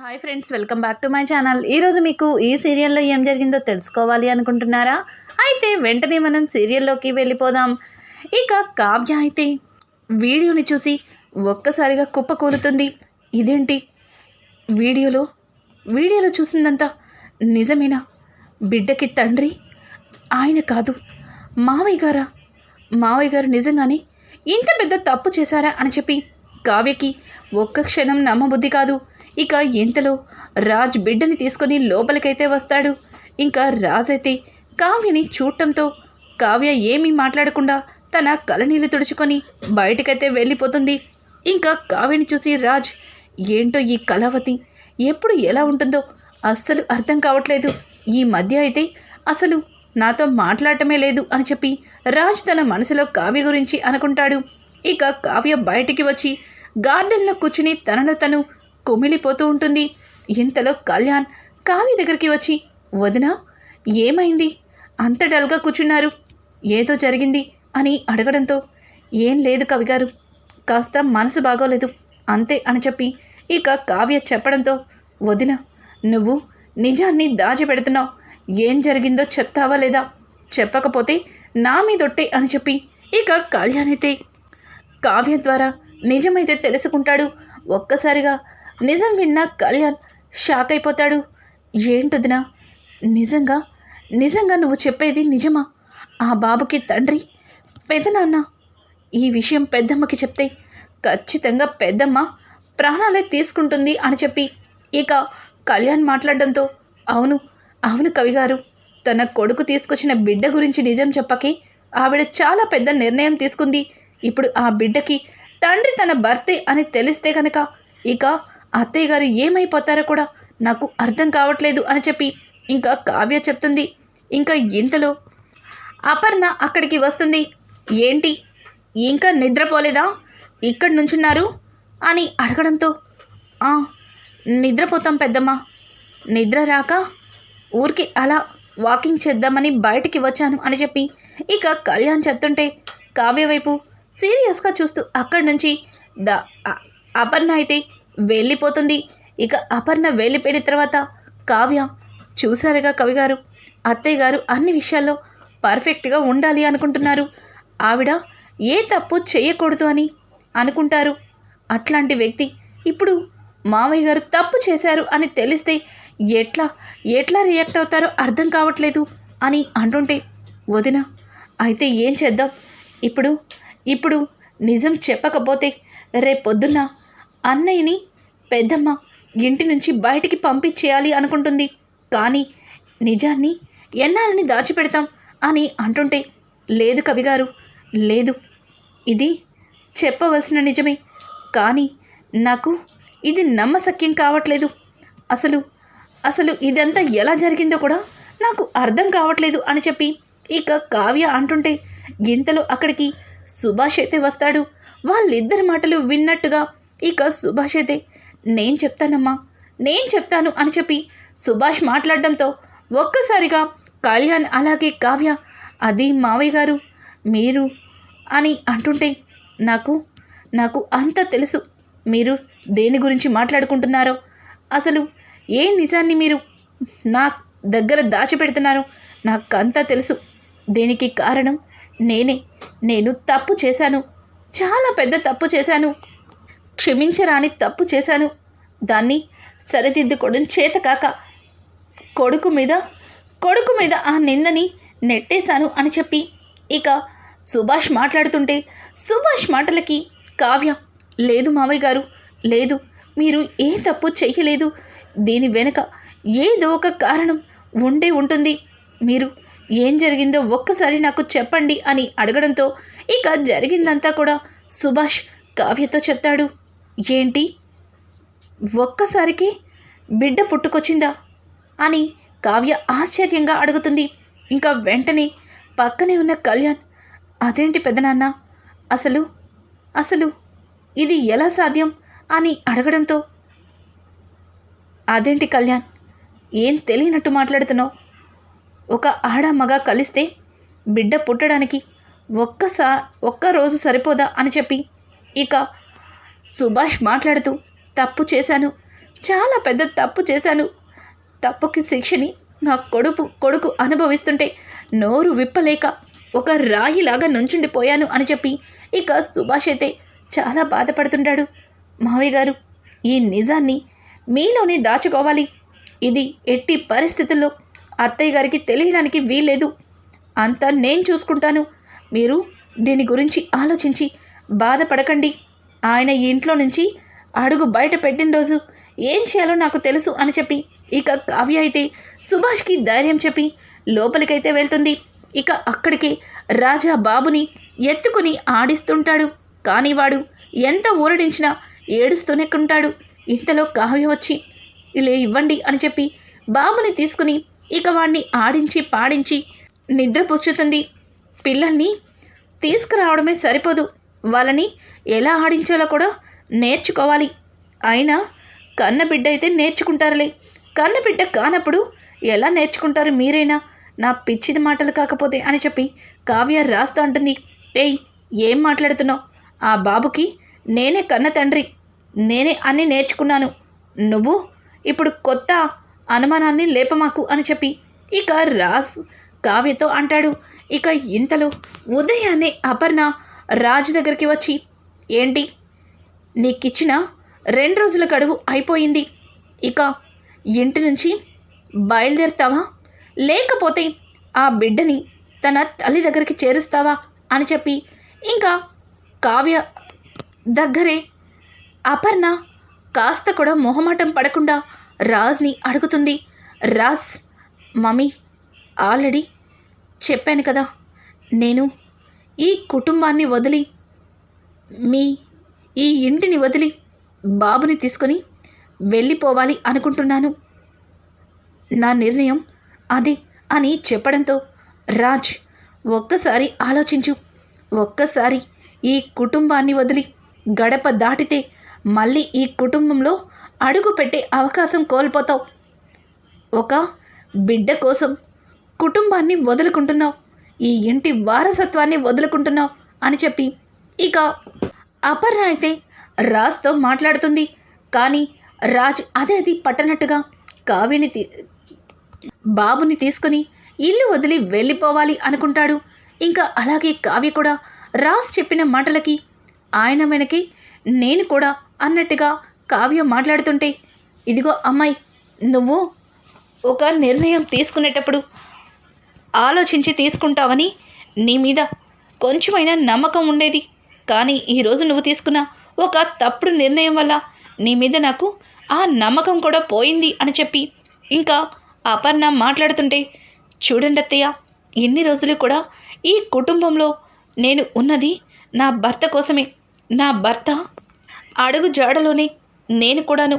Hi friends welcome back to my channel ఈరోజు మీకు ఈ సీరియల్లో ఏం జరిగిందో తెలుసుకోవాలి అనుకుంటున్నారా? అయితే వెంటనే మనం సీరియల్లోకి వెళ్ళిపోదాం. ఇక కావ్య అయితే వీడియోని చూసి ఒక్కసారిగా కుప్పకూలుతుంది ఇదేంటి? వీడియోలో వీడియోలో చూసిందంతా నిజమేనా? బిడ్డకి తండ్రి? ఆయన కాదు. మావయ్య గారా? మావయ్య గారు నిజంగానే ఇంత పెద్ద తప్పు చేశారా అని చెప్పి కావ్యకి ఒక్క క్షణం నమ్మబుద్ధి కాదు. ఇక ఇంతలో రాజ్ బిడ్డని తీసుకొని లోపలికైతే వస్తాడు. ఇంకా రాజ్ అయితే కావ్యని చూడటంతో కావ్య ఏమీ మాట్లాడకుండా తన కలనీళ్ళు తుడుచుకొని బయటకైతే వెళ్ళిపోతుంది. ఇంకా కావ్యని చూసి రాజ్ ఏంటో ఈ కళావతి? ఎప్పుడు ఎలా ఉంటుందో అస్సలు అర్థం కావట్లేదు. ఈ మధ్య అయితే అసలు నాతో మాట్లాడటమే లేదు అని చెప్పి రాజ్ తన మనసులో కావ్య గురించి అనుకుంటాడు. ఇక కావ్య బయటికి వచ్చి గార్డెన్లో కూర్చుని తనలో తను కుమిలిపోతూ ఉంటుంది. ఇంతలో కళ్యాణ్ కావ్య దగ్గరికి వచ్చి వదిన ఏమైంది? అంత డల్గా కూర్చున్నారు. ఏదో జరిగింది అని అడగడంతో ఏం లేదు కవిగారు. కాస్త మనసు బాగోలేదు. అంతే అని చెప్పి ఇక కావ్య చెప్పడంతో వదిన నువ్వు నిజాన్ని దాచిపెడుతున్నావు ఏం జరిగిందో చెప్తావా లేదా? చెప్పకపోతే నా మీదొట్టే అని చెప్పి ఇక కళ్యాణ్ అయితే కావ్య ద్వారా నిజమైతే తెలుసుకుంటాడు. ఒక్కసారిగా నిజం విన్న కళ్యాణ్ షాక్ అయిపోతాడు. ఏంటుదినా నిజంగా? నిజంగా నువ్వు చెప్పేది నిజమా? ఆ బాబుకి తండ్రి పెద్దనాన్న ఈ విషయం పెద్దమ్మకి చెప్తే ఖచ్చితంగా పెద్దమ్మ ప్రాణాలే తీసుకుంటుంది అని చెప్పి ఇక కళ్యాణ్ మాట్లాడడంతో అవును అవును కవిగారు తన కొడుకు తీసుకొచ్చిన బిడ్డ గురించి నిజం చెప్పకి ఆవిడ చాలా పెద్ద నిర్ణయం తీసుకుంది. ఇప్పుడు ఆ బిడ్డకి తండ్రి తన భర్తే అని తెలిస్తే కనుక ఇక అత్తయ్య గారు ఏమైపోతారో కూడా నాకు అర్థం కావట్లేదు అని చెప్పి ఇంకా కావ్య చెప్తుంది. ఇంకా ఇంతలో అపర్ణ అక్కడికి వస్తుంది. ఏంటి? ఇంకా నిద్రపోలేదా? ఇక్కడ నుంచున్నారు? అని అడగడంతో నిద్రపోతాం పెద్దమ్మ. నిద్ర రాక ఊరికి అలా వాకింగ్ చేద్దామని బయటికి వచ్చాను అని చెప్పి ఇక కళ్యాణ్ చెప్తుంటే కావ్య వైపు సీరియస్గా చూస్తూ అక్కడి నుంచి ద అపర్ణ అయితే వెళ్ళిపోతుంది. ఇక అపర్ణ వెళ్ళిపోయిన తర్వాత కావ్య చూసారుగా కవిగారు అత్తయ్య గారు అన్ని విషయాల్లో పర్ఫెక్ట్గా ఉండాలి అనుకుంటున్నారు. ఆవిడ ఏ తప్పు చేయకూడదు అని అనుకుంటారు. అట్లాంటి వ్యక్తి ఇప్పుడు మావయ్య గారు తప్పు చేశారు అని తెలిస్తే ఎట్లా ఎట్లా రియాక్ట్ అవుతారో అర్థం కావట్లేదు అని అంటుంటే వదిన అయితే ఏం చేద్దాం? ఇప్పుడు ఇప్పుడు నిజం చెప్పకపోతే రేపొద్దున్న అన్నయ్యని పెద్దమ్మ ఇంటి నుంచి బయటికి పంపించేయాలి అనుకుంటుంది. కానీ నిజాన్ని ఎన్నాలని దాచిపెడతాం అని అంటుంటే లేదు కవిగారు లేదు. ఇది చెప్పవలసిన నిజమే. కానీ నాకు ఇది నమ్మశక్యం కావట్లేదు. అసలు అసలు ఇదంతా ఎలా జరిగిందో కూడా నాకు అర్థం కావట్లేదు అని చెప్పి ఇక కావ్య అంటుంటే ఇంతలో అక్కడికి సుభాష్ అయితే వస్తాడు. వాళ్ళిద్దరి మాటలు విన్నట్టుగా ఇక సుభాష్ అయితే నేను చెప్తానమ్మా నేను చెప్తాను అని చెప్పి సుభాష్ మాట్లాడడంతో ఒక్కసారిగా కళ్యాణ్ అలాగే కావ్య అది మావయ్య గారు మీరు అని అంటుంటే నాకు నాకు అంత తెలుసు మీరు దేని గురించి మాట్లాడుకుంటున్నారో అసలు ఏ నిజాన్ని మీరు నా దగ్గర దాచిపెడుతున్నారో నాకంతా తెలుసు. దీనికి కారణం నేనే నేను తప్పు చేశాను చాలా పెద్ద తప్పు చేశాను. క్షమించరాని తప్పు చేశాను. దాన్ని సరిదిద్దుకోవడం చేతకాక కొడుకు మీద కొడుకు మీద ఆ నిందని నెట్టేశాను అని చెప్పి ఇక సుభాష్ మాట్లాడుతుంటే సుభాష్ మాటలకి కావ్య లేదు మావయ్య గారు లేదు మీరు ఏ తప్పు చేయలేదు దీని వెనుక ఏదో ఒక కారణం ఉండే ఉంటుంది. మీరు ఏం జరిగిందో ఒక్కసారి నాకు చెప్పండి అని అడగడంతో ఇక జరిగిందంతా కూడా సుభాష్ కావ్యతో చెప్తాడు. ఏంటి? ఒక్కసారికి బిడ్డ పుట్టుకొచ్చిందా? అని కావ్య ఆశ్చర్యంగా అడుగుతుంది. ఇంకా వెంటనే పక్కనే ఉన్న కళ్యాణ్ అదేంటి పెదనాన్న అసలు అసలు ఇది ఎలా సాధ్యం? అని అడగడంతో అదేంటి కళ్యాణ్? ఏం తెలియనట్టు మాట్లాడుతున్నావు? ఒక ఆడ మగ కలిస్తే బిడ్డ పుట్టడానికి ఒక్కసా ఒక్క రోజు సరిపోదా? అని చెప్పి ఇక సుభాష్ మాట్లాడుతూ తప్పు చేశాను. చాలా పెద్ద తప్పు చేశాను. తప్పుకి శిక్షని నా కొడుకు కొడుకు అనుభవిస్తుంటే నోరు విప్పలేక ఒక రాయిలాగా నుంచుండిపోయాను అని చెప్పి ఇక సుభాష్ అయితే చాలా బాధపడుతుంటాడు. మావయ్య గారు ఈ నిజాన్ని మీలోనే దాచుకోవాలి. ఇది ఎట్టి పరిస్థితుల్లో అత్తయ్య గారికి తెలియడానికి వీల్లేదు. అంతా నేను చూసుకుంటాను. మీరు దీని గురించి ఆలోచించి బాధపడకండి. ఆయన ఈ ఇంట్లో నుంచి అడుగు బయట పెట్టిన రోజు ఏం చేయాలో నాకు తెలుసు అని చెప్పి ఇక కావ్య అయితే సుభాష్కి ధైర్యం చెప్పి లోపలికైతే వెళ్తుంది. ఇక అక్కడికి రాజా బాబుని ఎత్తుకుని ఆడిస్తుంటాడు. కానీ వాడు ఎంత ఊరడించినా ఏడుస్తూనే ఉంటాడు. ఇంతలో కావ్య వచ్చి ఇలా ఇవ్వండి అని చెప్పి బాబుని తీసుకుని ఇక వాణ్ణి ఆడించి పాడించి నిద్రపుచ్చుతుంది. పిల్లల్ని తీసుకురావడమే సరిపోదు. వాళ్ళని ఎలా ఆడించాలో కూడా నేర్చుకోవాలి. అయినా కన్నబిడ్డ అయితే నేర్చుకుంటారులే. కన్నబిడ్డ కానప్పుడు ఎలా నేర్చుకుంటారు మీరైనా? నా పిచ్చిది మాటలు కాకపోతే అని చెప్పి కావ్య రాస్తూ అంటుంది. ఏయ్ ఏం మాట్లాడుతున్నావు? ఆ బాబుకి నేనే కన్న తండ్రి. నేనే అన్నీ నేర్చుకున్నాను. నువ్వు ఇప్పుడు కొత్త అనుమానాన్ని లేపమాకు అని చెప్పి ఇక రాస్ కావ్యతో అంటాడు. ఇక ఇంతలో ఉదయాన్నే అపర్ణ రాజు దగ్గరికి వచ్చి ఏంటి? నీకిచ్చిన రెండు రోజుల గడువు అయిపోయింది. ఇక ఇంటి నుంచి బయలుదేరుతావా? లేకపోతే ఆ బిడ్డని తన తల్లి దగ్గరికి చేరుస్తావా? అని చెప్పి ఇంకా కావ్య దగ్గరే అపర్ణ కాస్త కూడా మొహమాటం పడకుండా రాజ్ని అడుగుతుంది. రాజ్ మమ్మీ ఆల్రెడీ చెప్పాను కదా నేను ఈ కుటుంబాన్ని వదిలి మీ ఈ ఇంటిని వదిలి బాబుని తీసుకొని వెళ్ళిపోవాలి అనుకుంటున్నాను. నా నిర్ణయం అదే అని చెప్పడంతో రాజ్ ఒక్కసారి ఆలోచించు. ఒక్కసారి ఈ కుటుంబాన్ని వదిలి గడప దాటితే మళ్ళీ ఈ కుటుంబంలో అడుగు పెట్టే అవకాశం కోల్పోతావు. ఒక బిడ్డ కోసం కుటుంబాన్ని వదులుకుంటున్నావు. ఈ ఇంటి వారసత్వాన్ని వదులుకుంటున్నావు అని చెప్పి ఇక అపర్ణ అయితే రాజ్తో మాట్లాడుతుంది. కానీ రాజ్ అదే అది పట్టనట్టుగా కావ్యని తీ బాబుని తీసుకుని ఇల్లు వదిలి వెళ్ళిపోవాలి అనుకుంటాడు. ఇంకా అలాగే కావ్య కూడా రాజ్ చెప్పిన మాటలకి ఆయన వెనకే నేను కూడా అన్నట్టుగా కావ్య మాట్లాడుతుంటే ఇదిగో అమ్మాయి నువ్వు ఒక నిర్ణయం తీసుకునేటప్పుడు ఆలోచించి తీసుకుంటావని నీ మీద కొంచెమైనా నమ్మకం ఉండేది. కానీ ఈరోజు నువ్వు తీసుకున్న ఒక తప్పుడు నిర్ణయం వల్ల నీ మీద నాకు ఆ నమ్మకం కూడా పోయింది అని చెప్పి ఇంకా అపర్ణ మాట్లాడుతుంటే చూడండి అత్తయ్య ఎన్ని రోజులు కూడా ఈ కుటుంబంలో నేను ఉన్నది నా భర్త కోసమే. నా భర్త అడుగు జాడలోనే నేను కూడాను.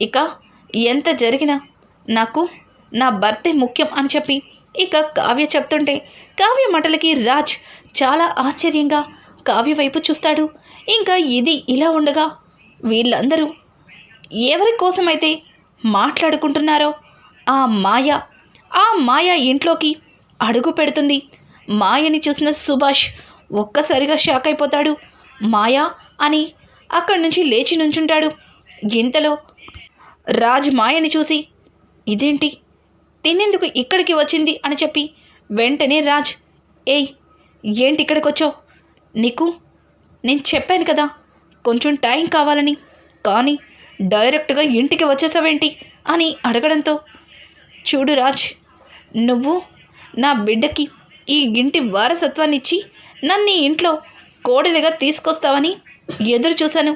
ఇక ఎంత జరిగినా నాకు నా భర్తే ముఖ్యం అని చెప్పి ఇక కావ్య చెప్తుంటే కావ్య మాటలకి రాజ్ చాలా ఆశ్చర్యంగా కావ్య వైపు చూస్తాడు. ఇంకా ఇది ఇలా ఉండగా వీళ్ళందరూ ఎవరి కోసమైతే మాట్లాడుకుంటున్నారో ఆ మాయ ఆ మాయ ఇంట్లోకి అడుగు పెడుతుంది. మాయని చూసిన సుభాష్ ఒక్కసారిగా షాక్ అయిపోతాడు. మాయా అని అక్కడి నుంచి లేచి నుంచుంటాడు. ఇంతలో రాజ్ మాయని చూసి ఇదేంటి? తినేందుకు ఇక్కడికి వచ్చింది అని చెప్పి వెంటనే రాజ్ ఏయ్ ఏంటి ఇక్కడికి వచ్చావు నీకు? నేను చెప్పాను కదా కొంచెం టైం కావాలని. కానీ డైరెక్ట్గా ఇంటికి వచ్చేసావేంటి? అని అడగడంతో చూడు రాజ్ నువ్వు నా బిడ్డకి ఈ ఇంటి వారసత్వాన్ని ఇచ్చి నన్ను ఇంట్లో కోడలిగా తీసుకొస్తావని ఎదురు చూశాను.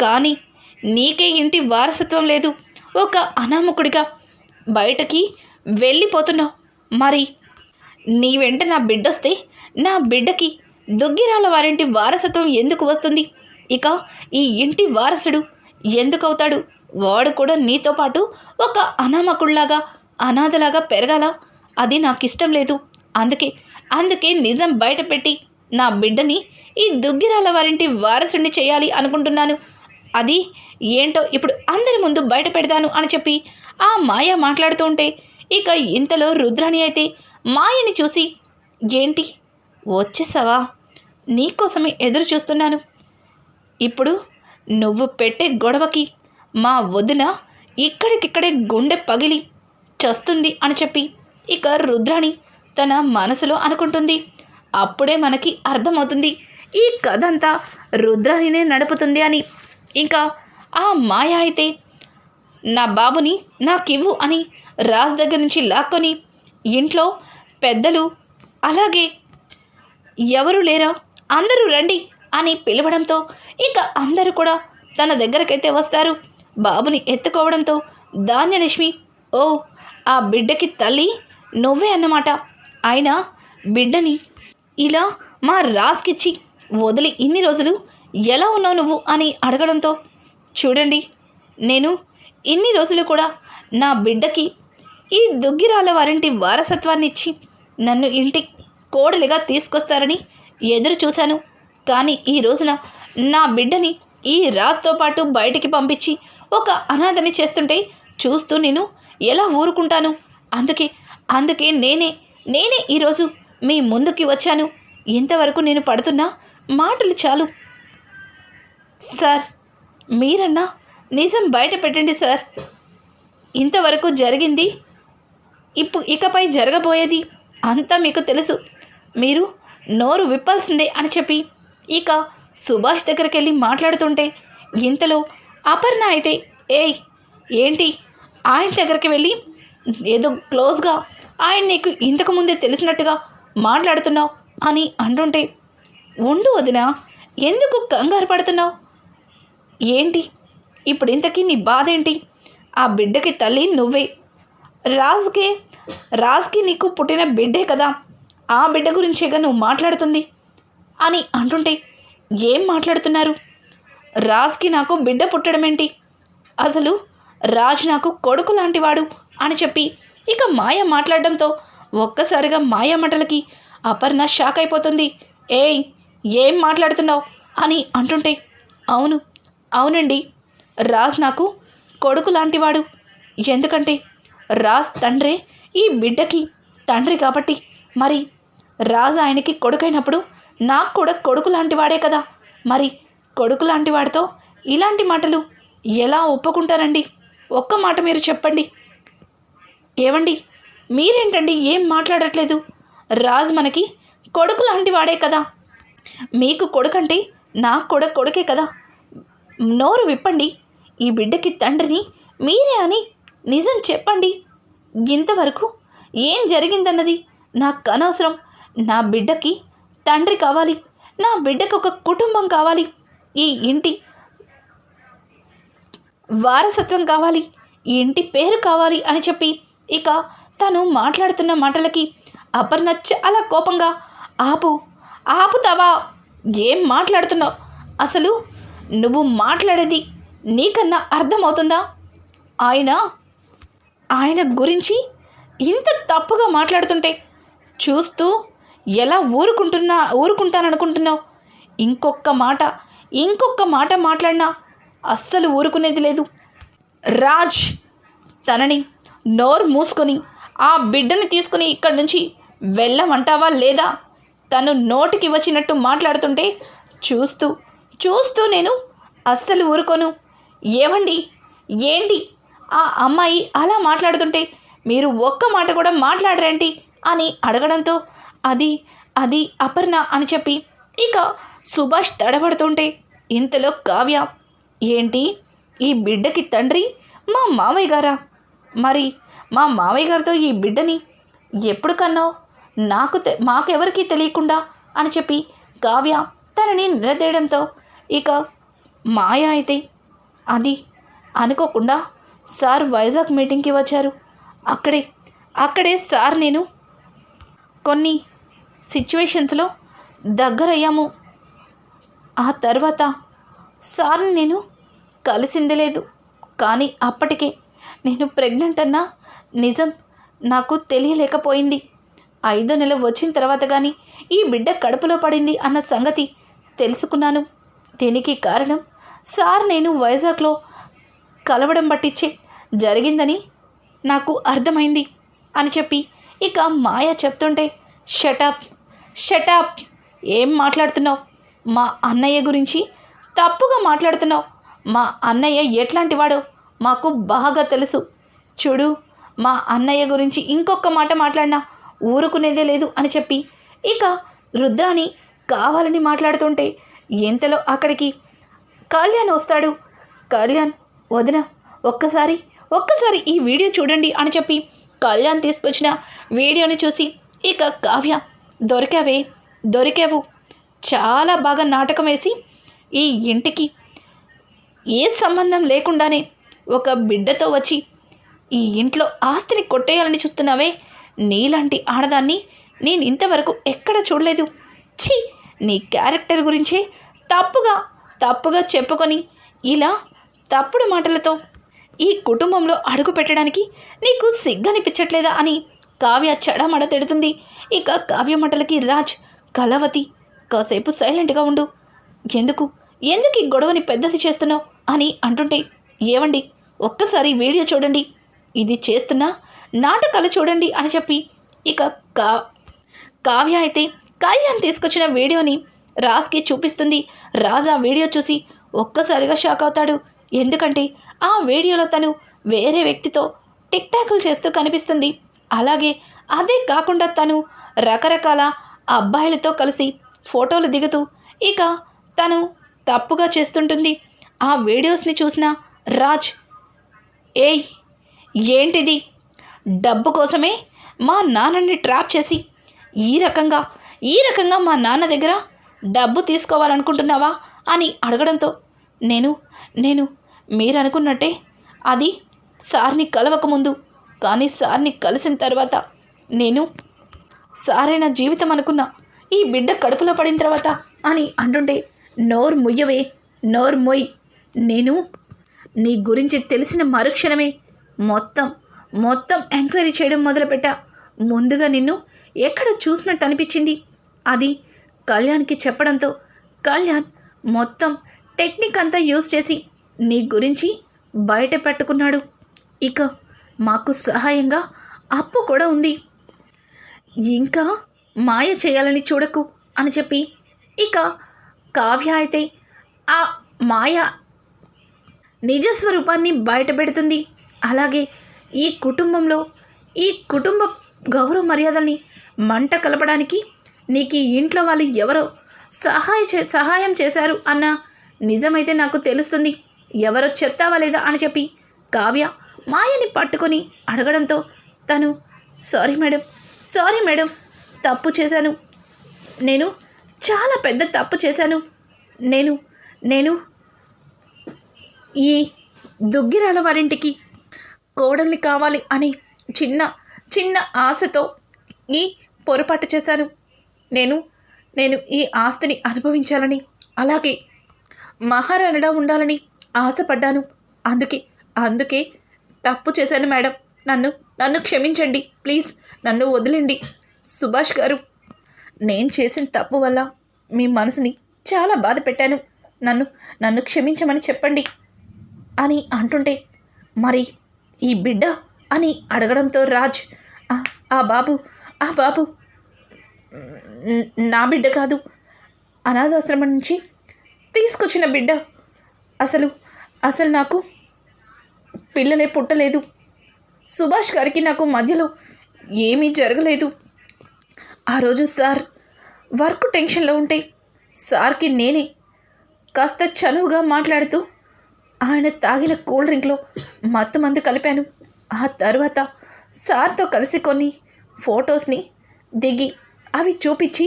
కానీ నీకే ఇంటి వారసత్వం లేదు. ఒక అనామకుడిగా బయటకి వెళ్ళిపోతున్నావు. మరి నీ వెంట నా బిడ్డొస్తే నా బిడ్డకి దుగ్గిరాల వారింటి వారసత్వం ఎందుకు వస్తుంది? ఇక ఈ ఇంటి వారసుడు ఎందుకు అవుతాడు వాడు కూడా నీతో పాటు ఒక అనామకుడులాగా అనాథలాగా పెరగాల? అది నాకు ఇష్టం లేదు. అందుకే అందుకే నిజం బయటపెట్టి నా బిడ్డని ఈ దుగ్గిరాల వారింటి వారసుడిని చేయాలి అనుకుంటున్నాను. అది ఏంటో ఇప్పుడు అందరి ముందు బయట పెడతాను అని చెప్పి ఆ మాయ మాట్లాడుతూ ఉంటే ఇక ఇంతలో రుద్రాణి అయితే మాయని చూసి ఏంటి? వచ్చేసావా? నీకోసమే ఎదురు చూస్తున్నాను. ఇప్పుడు నువ్వు పెట్టే గొడవకి మా వదిన ఇక్కడికిక్కడే గుండె పగిలి చస్తుంది అని చెప్పి ఇక రుద్రాణి తన మనసులో అనుకుంటుంది. అప్పుడే మనకి అర్థమవుతుంది ఈ కథ అంతా రుద్రాణినే నడుపుతుంది అని. ఇంకా ఆ మాయ అయితే నా బాబుని నాకివ్వు అని రాజ్ దగ్గర నుంచి లాక్కొని ఇంట్లో పెద్దలు అలాగే ఎవరు లేరా? అందరూ రండి అని పిలవడంతో ఇక అందరూ కూడా తన దగ్గరకైతే వస్తారు. బాబుని ఎత్తుకోవడంతో ధాన్యలక్ష్మి ఓ ఆ బిడ్డకి తల్లి నువ్వే అన్నమాట. అయినా బిడ్డని ఇలా మా రాస్కిచ్చి వదిలి ఇన్ని రోజులు ఎలా ఉన్నావు నువ్వు అని అడగడంతో చూడండి నేను ఇన్ని రోజులు కూడా నా బిడ్డకి ఈ దుగ్గిరాల వారింటి వారసత్వాన్ని ఇచ్చి నన్ను ఇంటి కోడలిగా తీసుకొస్తారని ఎదురు చూశాను. కానీ ఈ రోజున నా బిడ్డని ఈ రాజ్తో పాటు బయటికి పంపించి ఒక అనాథని చేస్తుంటే చూస్తూ నేను ఎలా ఊరుకుంటాను? అందుకే అందుకే నేనే నేనే ఈరోజు మీ ముందుకి వచ్చాను. ఇంతవరకు నేను పడుతున్న మాటలు చాలు. సార్ మీరన్నా నిజం బయట పెట్టండి సార్. ఇంతవరకు జరిగింది ఇప్పుడు ఇకపై జరగబోయేది అంతా మీకు తెలుసు. మీరు నోరు విప్పాల్సిందే అని చెప్పి ఇక సుభాష్ దగ్గరికి వెళ్ళి మాట్లాడుతుంటే ఇంతలో అపర్ణ అయితే ఏయ్ ఏంటి? ఆయన దగ్గరికి వెళ్ళి ఏదో క్లోజ్గా ఆయన నీకు ఇంతకు ముందే తెలిసినట్టుగా మాట్లాడుతున్నావు అని అంటుంటే ఉండు వదిన ఎందుకు కంగారు పడుతున్నావు? ఏంటి? ఇప్పుడు ఇంతకీ నీ బాధ ఏంటి ఆ బిడ్డకి తల్లి నువ్వే. రాజుకే రాజుకి నీకు పుట్టిన బిడ్డే కదా. ఆ బిడ్డ గురించేగా నువ్వు మాట్లాడుతుంది? అని అంటుంటే ఏం మాట్లాడుతున్నారు? రాజ్కి నాకు బిడ్డ పుట్టడం ఏంటి అసలు రాజ్ నాకు కొడుకు లాంటివాడు అని చెప్పి ఇక మాయ మాట్లాడడంతో ఒక్కసారిగా మాయ మాటలకి అపర్ణ షాక్ అయిపోతుంది. ఏయ్ ఏం మాట్లాడుతున్నావు? అని అంటుంటే అవును అవునండి. రాజ్ నాకు కొడుకు లాంటివాడు. ఎందుకంటే రాజ్ తండ్రే ఈ బిడ్డకి తండ్రి కాబట్టి. మరి రాజు ఆయనకి కొడుకైనప్పుడు నాకు కూడా కొడుకు లాంటి వాడే కదా. మరి కొడుకు లాంటి వాడితో ఇలాంటి మాటలు ఎలా ఒప్పుకుంటారండి? ఒక్క మాట మీరు చెప్పండి. ఏవండి? మీరేంటండి? ఏం మాట్లాడట్లేదు? రాజ్ మనకి కొడుకు లాంటి వాడే కదా. మీకు కొడుకంటే నాకు కూడా కొడుకే కదా. నోరు విప్పండి. ఈ బిడ్డకి తండ్రిని మీరే అని నిజం చెప్పండి. ఇంతవరకు ఏం జరిగిందన్నది నాకు అనవసరం. నా బిడ్డకి తండ్రి కావాలి. నా బిడ్డకు ఒక కుటుంబం కావాలి. ఈ ఇంటి వారసత్వం కావాలి. ఈ ఇంటి పేరు కావాలి అని చెప్పి ఇక తను మాట్లాడుతున్న మాటలకి అపర్ణ చాలా కోపంగా ఆపు ఆపుతావా ఏం మాట్లాడుతున్నావు? అసలు నువ్వు మాట్లాడేది నీకన్నా అర్థమవుతుందా? ఆయన ఆయన గురించి ఇంత తప్పుగా మాట్లాడుతుంటే చూస్తూ ఎలా ఊరుకుంటున్నా ఊరుకుంటాననుకుంటున్నావు? ఇంకొక మాట ఇంకొక మాట మాట్లాడినా అస్సలు ఊరుకునేది లేదు. రాజ్ తనని నోరు మూసుకొని ఆ బిడ్డని తీసుకుని ఇక్కడి నుంచి వెళ్ళమంటావా లేదా? తను నోటికి వచ్చినట్టు మాట్లాడుతుంటే చూస్తూ చూస్తూ నేను అస్సలు ఊరుకోను. ఏమండి ఏంటి? ఆ అమ్మాయి అలా మాట్లాడుతుంటే మీరు ఒక్క మాట కూడా మాట్లాడరేంటి అని అడగడంతో అది అది అపర్ణ అని చెప్పి ఇక సుభాష్ తడబడుతుంటే ఇంతలో కావ్య ఏంటి? ఈ బిడ్డకి తండ్రి మా మావయ్య గారా? మరి మా మావయ్య గారితో ఈ బిడ్డని ఎప్పుడు కన్నావు? నాకు తె మాకెవరికీ తెలియకుండా అని చెప్పి కావ్య తనని నిలదీయడంతో ఇక మాయ అయితే అది అనుకోకుండా సార్ వైజాగ్ మీటింగ్కి వచ్చారు. అక్కడే అక్కడే సార్ నేను కొన్ని సిచ్యువేషన్స్లో దగ్గరయ్యాము. ఆ తర్వాత సార్ని నేను కలిసింది లేదు. కానీ అప్పటికే నేను ప్రెగ్నెంట్ అన్న నిజం నాకు తెలియలేకపోయింది. ఐదో నెల వచ్చిన తర్వాత కానీ ఈ బిడ్డ కడుపులో పడింది అన్న సంగతి తెలుసుకున్నాను. దీనికి కారణం సార్ నేను వైజాగ్లో కలవడం పట్టించే జరిగిందని నాకు అర్థమైంది అని చెప్పి ఇక మాయ చెప్తుంటే షటప్ షటప్ ఏం మాట్లాడుతున్నావు? మా అన్నయ్య గురించి తప్పుగా మాట్లాడుతున్నావు. మా అన్నయ్య ఎట్లాంటి వాడో మాకు బాగా తెలుసు. చూడు మా అన్నయ్య గురించి ఇంకొక మాట మాట్లాడినా ఊరుకునేదే లేదు అని చెప్పి ఇక రుద్రాని కావాలని మాట్లాడుతుంటే ఎంతలో అక్కడికి? కళ్యాణ్ వస్తాడు. కళ్యాణ్ వదిన ఒక్కసారి ఒక్కసారి ఈ వీడియో చూడండి అని చెప్పి కళ్యాణ్ తీసుకొచ్చిన వీడియోని చూసి ఇక కావ్య దొరికావే దొరికావు. చాలా బాగా నాటకం వేసి ఈ ఇంటికి ఏ సంబంధం లేకుండానే ఒక బిడ్డతో వచ్చి ఈ ఇంట్లో ఆస్తిని కొట్టేయాలని చూస్తున్నావే? నీలాంటి ఆడదాన్ని నేను ఇంతవరకు ఎక్కడ చూడలేదు. ఛీ నీ క్యారెక్టర్ గురించే తప్పుగా తప్పుగా చెప్పుకొని ఇలా తప్పుడు మాటలతో. ఈ కుటుంబంలో అడుగు పెట్టడానికి నీకు సిగ్గనిపించట్లేదా అని కావ్య చెడమడ తిడుతుంది. ఇక కావ్య మాటలకి రాజ్ కలవతి కాసేపు సైలెంట్గా ఉండు. ఎందుకు? ఎందుకు ఈ గొడవని పెద్దది చేస్తున్నావు? అని అంటుంటే ఏవండి ఒక్కసారి వీడియో చూడండి. ఇది చేస్తున్న నాటకాలు చూడండి అని చెప్పి ఇక కా కావ్య అయితే కళ్యాణ్ తీసుకొచ్చిన వీడియోని రాజ్కి చూపిస్తుంది. రాజ్ ఆ వీడియో చూసి ఒక్కసారిగా షాక్ అవుతాడు. ఎందుకంటే ఆ వీడియోలో తను వేరే వ్యక్తితో టిక్ టాక్లు చేస్తూ కనిపిస్తుంది. అలాగే అదే కాకుండా తను రకరకాల అబ్బాయిలతో కలిసి ఫోటోలు దిగుతూ ఇక తను తప్పుగా చేస్తుంటుంది. ఆ వీడియోస్ని చూసిన రాజ్ ఏయ్ ఏంటిది? డబ్బు కోసమే మా నాన్నని ట్రాప్ చేసి ఈ రకంగా ఈ రకంగా మా నాన్న దగ్గర డబ్బు తీసుకోవాలనుకుంటున్నావా? అని అడగడంతో నేను నేను మీరు అనుకున్నట్టే అది సార్ని కలవకముందు కానీ సార్ని కలిసిన తర్వాత నేను సారే నా జీవితం అనుకున్నా. ఈ బిడ్డ కడుపులో పడిన తర్వాత అని అంటుంటే నోరు ముయ్యవే నోరు మొయ్. నేను నీ గురించి తెలిసిన మరుక్షణమే మొత్తం మొత్తం ఎంక్వైరీ చేయడం మొదలుపెట్టా. ముందుగా నిన్ను ఎక్కడ చూసినట్టు అనిపించింది? అది కళ్యాణ్కి చెప్పడంతో కళ్యాణ్ మొత్తం టెక్నిక్ అంతా యూజ్ చేసి నీ గురించి బయట పెట్టుకున్నాడు. ఇక మాకు సహాయంగా అప్పు కూడా ఉంది. ఇంకా మాయ చేయాలని చూడకు అని చెప్పి ఇక కావ్య అయితే ఆ మాయ నిజస్వరూపాన్ని బయటపెడుతుంది అలాగే ఈ కుటుంబంలో ఈ కుటుంబ గౌరవ మర్యాదల్ని మంట కలపడానికి నీకు ఈ ఇంట్లో వాళ్ళు ఎవరో సహాయ చే సహాయం చేశారు అన్న నిజమైతే నాకు తెలుస్తుంది. ఎవరో చెప్తావా లేదా అని చెప్పి కావ్య మాయని పట్టుకొని అడగడంతో తను సారీ మేడం సారీ మేడం తప్పు చేశాను. నేను చాలా పెద్ద తప్పు చేశాను. నేను నేను ఈ దుగ్గిరాల వారింటికి కోడల్ని కావాలి అని చిన్న చిన్న ఆశతో ఈ పొరపాటు చేశాను. నేను నేను ఈ ఆస్తిని అనుభవించాలని అలాగే మహారాణిలా ఉండాలని ఆశపడ్డాను. అందుకే అందుకే తప్పు చేశాను మేడం. నన్ను నన్ను క్షమించండి ప్లీజ్. నన్ను వదిలేండి. సుభాష్ గారు నేను చేసిన తప్పు వల్ల మీ మనసుని చాలా బాధ పెట్టాను. నన్ను నన్ను క్షమించమని చెప్పండి అని అంటుంటే మరి ఈ బిడ్డ అని అడగడంతో రాజ్ "ఆ- బాబు ఆ బాబు నా బిడ్డ కాదు. అనాథాశ్రమం నుంచి తీసుకొచ్చిన బిడ్డ. అసలు అసలు నాకు పిల్లలే పుట్టలేదు. సుభాష్ గారికి నాకు మధ్యలో ఏమీ జరగలేదు. ఆ రోజు సార్ వర్క్ టెన్షన్లో ఉంటే సార్కి నేనే కాస్త చనువుగా మాట్లాడుతూ ఆయన తాగిన కూల్ డ్రింక్లో మత్తు మందు కలిపాను. ఆ తర్వాత సార్తో కలిసి కొన్ని ఫొటోస్ని దిగి అవి చూపించి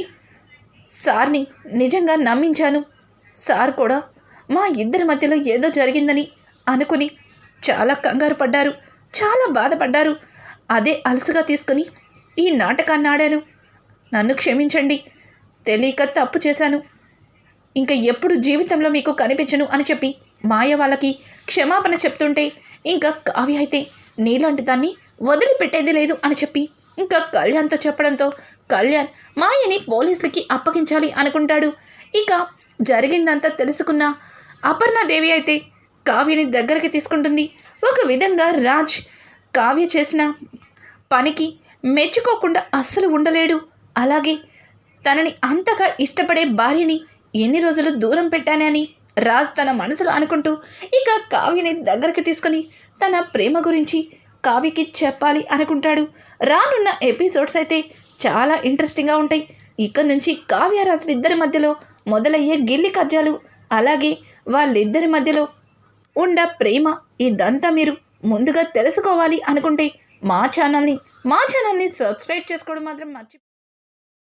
సార్ని నిజంగా నమ్మించాను. సార్ కూడా మా ఇద్దరి మధ్యలో ఏదో జరిగిందని అనుకుని చాలా కంగారు పడ్డారు. చాలా బాధపడ్డారు. అదే అలసుగా తీసుకుని ఈ నాటకాన్ని ఆడాను. నన్ను క్షమించండి. తెలియక తప్పు చేశాను. ఇంకా ఎప్పుడు జీవితంలో మీకు కనిపించను అని చెప్పి మాయ వాళ్ళకి క్షమాపణ చెప్తుంటే ఇంకా కావ్య అయితే నీలాంటి దాన్ని వదిలిపెట్టేది లేదు అని చెప్పి ఇంకా కళ్యాణ్తో చెప్పడంతో కళ్యాణ్ మాయని పోలీసులకి అప్పగించాలి అనుకుంటాడు. ఇక జరిగిందంతా తెలుసుకున్న అపర్ణాదేవి అయితే కావ్యని దగ్గరికి తీసుకుంటుంది. ఒక విధంగా రాజ్ కావ్య చేసిన పనికి మెచ్చుకోకుండా అస్సలు ఉండలేడు. అలాగే తనని అంతగా ఇష్టపడే భార్యని ఎన్ని రోజులు దూరం పెట్టానని రాజ్ తన మనసులో అనుకుంటూ ఇక కావ్యని దగ్గరికి తీసుకొని తన ప్రేమ గురించి కావ్యకి చెప్పాలి అనుకుంటాడు. రానున్న ఎపిసోడ్స్ అయితే చాలా ఇంట్రెస్టింగ్గా ఉంటాయి. ఇక్కడ నుంచి కావ్య రాజుల ఇద్దరి మధ్యలో మొదలయ్యే గిల్లి కజ్జాలు అలాగే వాళ్ళిద్దరి మధ్యలో ఉండ ప్రేమ ఇదంతా మీరు ముందుగా తెలుసుకోవాలి అనుకుంటే మా ఛానల్ని మా ఛానల్ని సబ్స్క్రైబ్ చేసుకోవడం మాత్రం మర్చి